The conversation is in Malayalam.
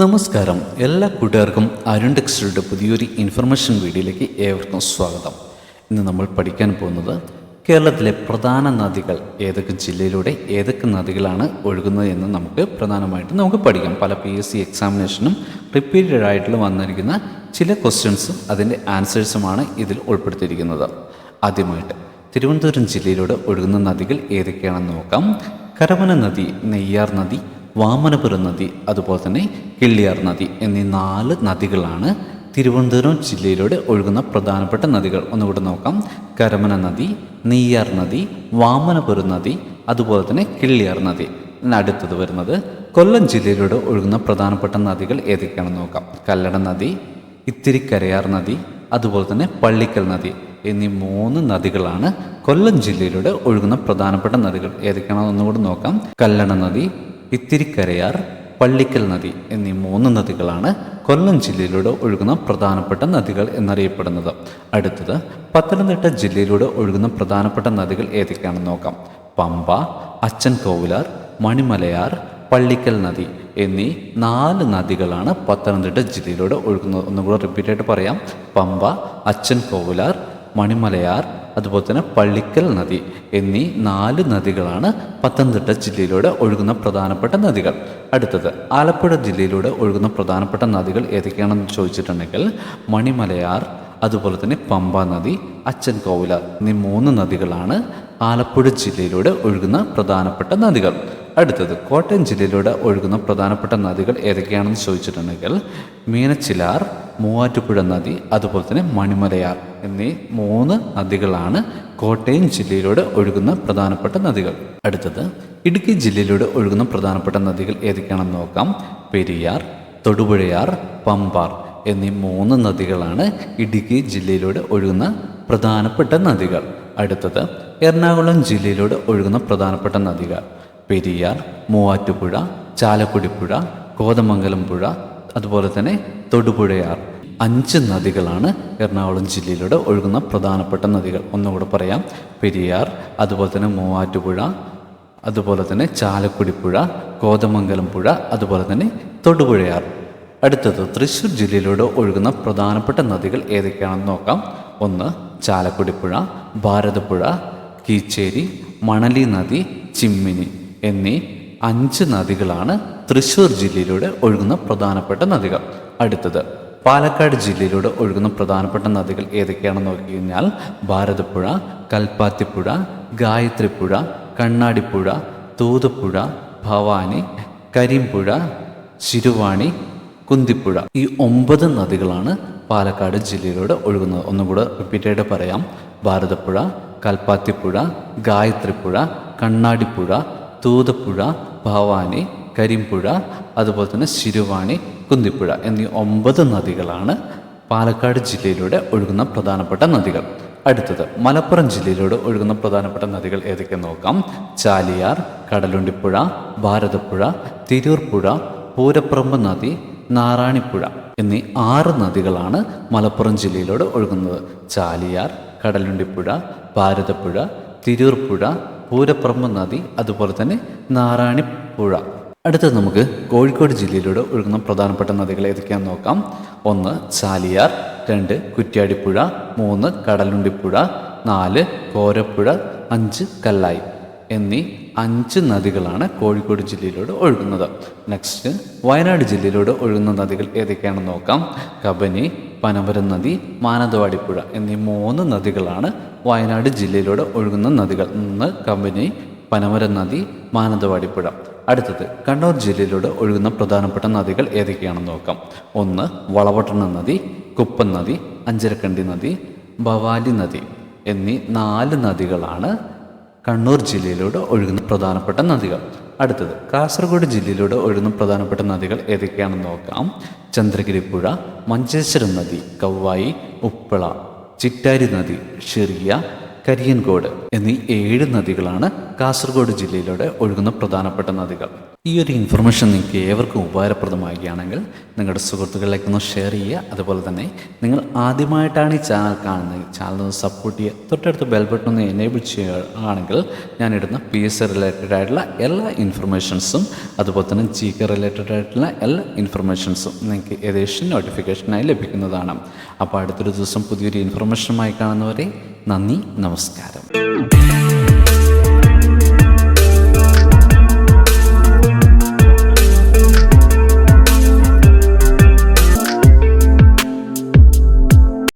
നമസ്കാരം. എല്ലാ കൂട്ടുകാർക്കും അരുൺ ടെക്സ്റ്ററുടെ പുതിയൊരു ഇൻഫർമേഷൻ വീഡിയോയിലേക്ക് ഏവർക്കും സ്വാഗതം. ഇന്ന് നമ്മൾ പഠിക്കാൻ പോകുന്നത് കേരളത്തിലെ പ്രധാന നദികൾ ഏതൊക്കെ ജില്ലയിലൂടെ ഏതൊക്കെ നദികളാണ് ഒഴുകുന്നത് എന്ന് നമുക്ക് പ്രധാനമായിട്ട് നമുക്ക് പഠിക്കാം. പല പി എസ് സി എക്സാമിനേഷനും റിപ്പീറ്റഡ് ആയിട്ടുള്ള വന്നിരിക്കുന്ന ചില ക്വസ്റ്റ്യൻസും അതിന്റെ ആൻസേഴ്സുമാണ് ഇതിൽ ഉൾപ്പെടുത്തിയിരിക്കുന്നത്. ആദ്യമായിട്ട് തിരുവനന്തപുരം ജില്ലയിലൂടെ ഒഴുകുന്ന നദികൾ ഏതൊക്കെയാണെന്ന് നോക്കാം. കരമന നദി നെയ്യാർ നദി വാമനപുരം നദി അതുപോലെ തന്നെ കിള്ളിയാർ നദി എന്നീ നാല് നദികളാണ് തിരുവനന്തപുരം ജില്ലയിലൂടെ ഒഴുകുന്ന പ്രധാനപ്പെട്ട നദികൾ. ഒന്നുകൂടെ നോക്കാം. കരമന നദി നെയ്യാർ നദി വാമനപുരം നദി അതുപോലെ തന്നെ കിള്ളിയാർ നദി. അടുത്തത് വരുന്നത് കൊല്ലം ജില്ലയിലൂടെ ഒഴുകുന്ന പ്രധാനപ്പെട്ട നദികൾ ഏതൊക്കെയാണെന്ന് നോക്കാം. കല്ലട നദി ഇത്തിരിക്കരയാർ നദി അതുപോലെ തന്നെ പള്ളിക്കൽ നദി എന്നീ മൂന്ന് നദികളാണ് കൊല്ലം ജില്ലയിലൂടെ ഒഴുകുന്ന പ്രധാനപ്പെട്ട നദികൾ. ഏതൊക്കെയാണെന്ന് ഒന്നുകൂടി നോക്കാം. കല്ലട നദി ഇത്തിരിക്കരയാർ പള്ളിക്കൽ നദി എന്നീ മൂന്ന് നദികളാണ് കൊല്ലം ജില്ലയിലൂടെ ഒഴുകുന്ന പ്രധാനപ്പെട്ട നദികൾ എന്നറിയപ്പെടുന്നത്. അടുത്തത് പത്തനംതിട്ട ജില്ലയിലൂടെ ഒഴുകുന്ന പ്രധാനപ്പെട്ട നദികൾ ഏതൊക്കെയാണെന്ന് നോക്കാം. പമ്പ അച്ഛൻ കോവിലാർ മണിമലയാർ പള്ളിക്കൽ നദി എന്നീ നാല് നദികളാണ് പത്തനംതിട്ട ജില്ലയിലൂടെ ഒഴുകുന്നത്. ഒന്നുകൂടെ റിപ്പീറ്റായിട്ട് പറയാം. പമ്പ അച്ഛൻ കോവിലാർ മണിമലയാർ അതുപോലെ തന്നെ പള്ളിക്കൽ നദി എന്നീ നാല് നദികളാണ് പത്തനംതിട്ട ജില്ലയിലൂടെ ഒഴുകുന്ന പ്രധാനപ്പെട്ട നദികൾ. അടുത്തത് ആലപ്പുഴ ജില്ലയിലൂടെ ഒഴുകുന്ന പ്രധാനപ്പെട്ട നദികൾ ഏതൊക്കെയാണെന്ന് ചോദിച്ചിട്ടുണ്ടെങ്കിൽ മണിമലയാർ അതുപോലെ തന്നെ പമ്പ നദി അച്ഛൻ കോവില എന്നീ മൂന്ന് നദികളാണ് ആലപ്പുഴ ജില്ലയിലൂടെ ഒഴുകുന്ന പ്രധാനപ്പെട്ട നദികൾ. അടുത്തത് കോട്ടയം ജില്ലയിലൂടെ ഒഴുകുന്ന പ്രധാനപ്പെട്ട നദികൾ ഏതൊക്കെയാണെന്ന് ചോദിച്ചിട്ടുണ്ടെങ്കിൽ മീനച്ചിലാർ മൂവാറ്റുപുഴ നദി അതുപോലെ തന്നെ മണിമലയാർ എന്നീ മൂന്ന് നദികളാണ് കോട്ടയം ജില്ലയിലൂടെ ഒഴുകുന്ന പ്രധാനപ്പെട്ട നദികൾ. അടുത്തത് ഇടുക്കി ജില്ലയിലൂടെ ഒഴുകുന്ന പ്രധാനപ്പെട്ട നദികൾ ഏതൊക്കെയാണെന്ന് നോക്കാം. പെരിയാർ തൊടുപുഴയാർ പമ്പാർ എന്നീ മൂന്ന് നദികളാണ് ഇടുക്കി ജില്ലയിലൂടെ ഒഴുകുന്ന പ്രധാനപ്പെട്ട നദികൾ. അടുത്തത് എറണാകുളം ജില്ലയിലൂടെ ഒഴുകുന്ന പ്രധാനപ്പെട്ട നദികൾ. പെരിയാർ മൂവാറ്റുപുഴ ചാലക്കുടിപ്പുഴ കോതമംഗലം പുഴ അതുപോലെ തന്നെ തൊടുപുഴയാർ. അഞ്ച് നദികളാണ് എറണാകുളം ജില്ലയിലൂടെ ഒഴുകുന്ന പ്രധാനപ്പെട്ട നദികൾ. ഒന്നുകൂടെ പറയാം. പെരിയാർ അതുപോലെ തന്നെ മൂവാറ്റുപുഴ അതുപോലെ തന്നെ ചാലക്കുടിപ്പുഴ കോതമംഗലം പുഴ അതുപോലെ തന്നെ തൊടുപുഴയാർ. അടുത്തത് തൃശ്ശൂർ ജില്ലയിലൂടെ ഒഴുകുന്ന പ്രധാനപ്പെട്ട നദികൾ ഏതൊക്കെയാണെന്ന് നോക്കാം. ഒന്ന് ചാലക്കുടിപ്പുഴ ഭാരതപ്പുഴ കീച്ചേരി മണലി നദി ചിമ്മിനി. എന്നീ അഞ്ച് നദികളാണ് തൃശ്ശൂർ ജില്ലയിലൂടെ ഒഴുകുന്ന പ്രധാനപ്പെട്ട നദികൾ. അടുത്തത് പാലക്കാട് ജില്ലയിലൂടെ ഒഴുകുന്ന പ്രധാനപ്പെട്ട നദികൾ ഏതൊക്കെയാണെന്ന് നോക്കി കഴിഞ്ഞാൽ ഭാരതപ്പുഴ കൽപ്പാത്തിപ്പുഴ ഗായത്രിപ്പുഴ കണ്ണാടിപ്പുഴ തൂതപ്പുഴ ഭവാനി കരിമ്പുഴ ശിരുവാണി കുന്തിപ്പുഴ. ഈ ഒമ്പത് നദികളാണ് പാലക്കാട് ജില്ലയിലൂടെ ഒഴുകുന്നത്. ഒന്നുകൂടെ റിപ്പീറ്റായിട്ട് പറയാം. ഭാരതപ്പുഴ കൽപ്പാത്തിപ്പുഴ ഗായത്രിപ്പുഴ കണ്ണാടിപ്പുഴ തൂതപ്പുഴ ഭവാനി കരിമ്പുഴ അതുപോലെ തന്നെ ശിരുവാണി കുന്തിപ്പുഴ എന്നീ ഒമ്പത് നദികളാണ് പാലക്കാട് ജില്ലയിലൂടെ ഒഴുകുന്ന പ്രധാനപ്പെട്ട നദികൾ. അടുത്തത് മലപ്പുറം ജില്ലയിലൂടെ ഒഴുകുന്ന പ്രധാനപ്പെട്ട നദികൾ ഏതൊക്കെ നോക്കാം? ചാലിയാർ കടലുണ്ടിപ്പുഴ ഭാരതപ്പുഴ തിരൂർപ്പുഴ പൂരപ്പറമ്പ് നദി നാറാണിപ്പുഴ എന്നീ ആറ് നദികളാണ് മലപ്പുറം ജില്ലയിലൂടെ ഒഴുകുന്നത്. ചാലിയാർ കടലുണ്ടിപ്പുഴ ഭാരതപ്പുഴ തിരൂർപ്പുഴ പൂരപ്പറമ്പ് നദി അതുപോലെ തന്നെ നാരായണിപ്പുഴ അടുത്തത് നമുക്ക് കോഴിക്കോട് ജില്ലയിലൂടെ ഒഴുകുന്ന പ്രധാനപ്പെട്ട നദികൾ ഏതൊക്കെയാണെന്ന് നോക്കാം. ഒന്ന് ചാലിയാർ രണ്ട് കുറ്റ്യാടിപ്പുഴ മൂന്ന് കടലുണ്ടിപ്പുഴ നാല് കോരപ്പുഴ അഞ്ച് കല്ലായി. എന്നീ അഞ്ച് നദികളാണ് കോഴിക്കോട് ജില്ലയിലൂടെ ഒഴുകുന്നത്. നെക്സ്റ്റ് വയനാട് ജില്ലയിലൂടെ ഒഴുകുന്ന നദികൾ ഏതൊക്കെയാണെന്ന് നോക്കാം. കബനി പനമരം നദി മാനന്തവാടിപ്പുഴ എന്നീ മൂന്ന് നദികളാണ് വയനാട് ജില്ലയിലൂടെ ഒഴുകുന്ന നദികൾ. ഒന്ന് കബനി പനമരം നദി മാനന്തവാടിപ്പുഴ. അടുത്തത് കണ്ണൂർ ജില്ലയിലൂടെ ഒഴുകുന്ന പ്രധാനപ്പെട്ട നദികൾ ഏതൊക്കെയാണെന്ന് നോക്കാം. ഒന്ന് വളവട്ടണ നദി കുപ്പൻ നദി അഞ്ചരക്കണ്ടി നദി ഭവാലി നദി എന്നീ നാല് നദികളാണ് കണ്ണൂർ ജില്ലയിലൂടെ ഒഴുകുന്ന പ്രധാനപ്പെട്ട നദികൾ. അടുത്തത് കാസർഗോഡ് ജില്ലയിലൂടെ ഒഴുകുന്ന പ്രധാനപ്പെട്ട നദികൾ ഏതൊക്കെയാണെന്ന് നോക്കാം. ചന്ദ്രഗിരി പുഴ മഞ്ചേശ്വരം നദി കവ്വായി ഉപ്പള ചിറ്റാരി നദി ഷെറിയ കരിയൻകോട് എന്നീ ഏഴ് നദികളാണ് കാസർഗോഡ് ജില്ലയിലൂടെ ഒഴുകുന്ന പ്രധാനപ്പെട്ട നദികൾ. ഈ ഒരു ഇൻഫർമേഷൻ നിങ്ങൾക്ക് ഏവർക്കും ഉപകാരപ്രദമാകുകയാണെങ്കിൽ നിങ്ങളുടെ സുഹൃത്തുക്കളിലേക്ക് ഒന്ന് ഷെയർ ചെയ്യുക. അതുപോലെ തന്നെ നിങ്ങൾ ആദ്യമായിട്ടാണ് ഈ ചാനൽ കാണുന്നത്. ചാനൽ സപ്പോർട്ട് ചെയ്യുക. തൊട്ടടുത്ത് ബെൽ ബട്ടൺ ഒന്ന് എനേബിൾ ചെയ്യുകയാണെങ്കിൽ ഞാനിടുന്ന പി എസ് റിലേറ്റഡ് ആയിട്ടുള്ള എല്ലാ ഇൻഫർമേഷൻസും അതുപോലെ തന്നെ ജി കെ റിലേറ്റഡ് ആയിട്ടുള്ള എല്ലാ ഇൻഫർമേഷൻസും നിങ്ങൾക്ക് ഏകദേശം നോട്ടിഫിക്കേഷനായി ലഭിക്കുന്നതാണ്. അപ്പോൾ അടുത്തൊരു ദിവസം പുതിയൊരു ഇൻഫർമേഷനുമായി കാണുന്നവരെ നന്ദി നമസ്കാരം.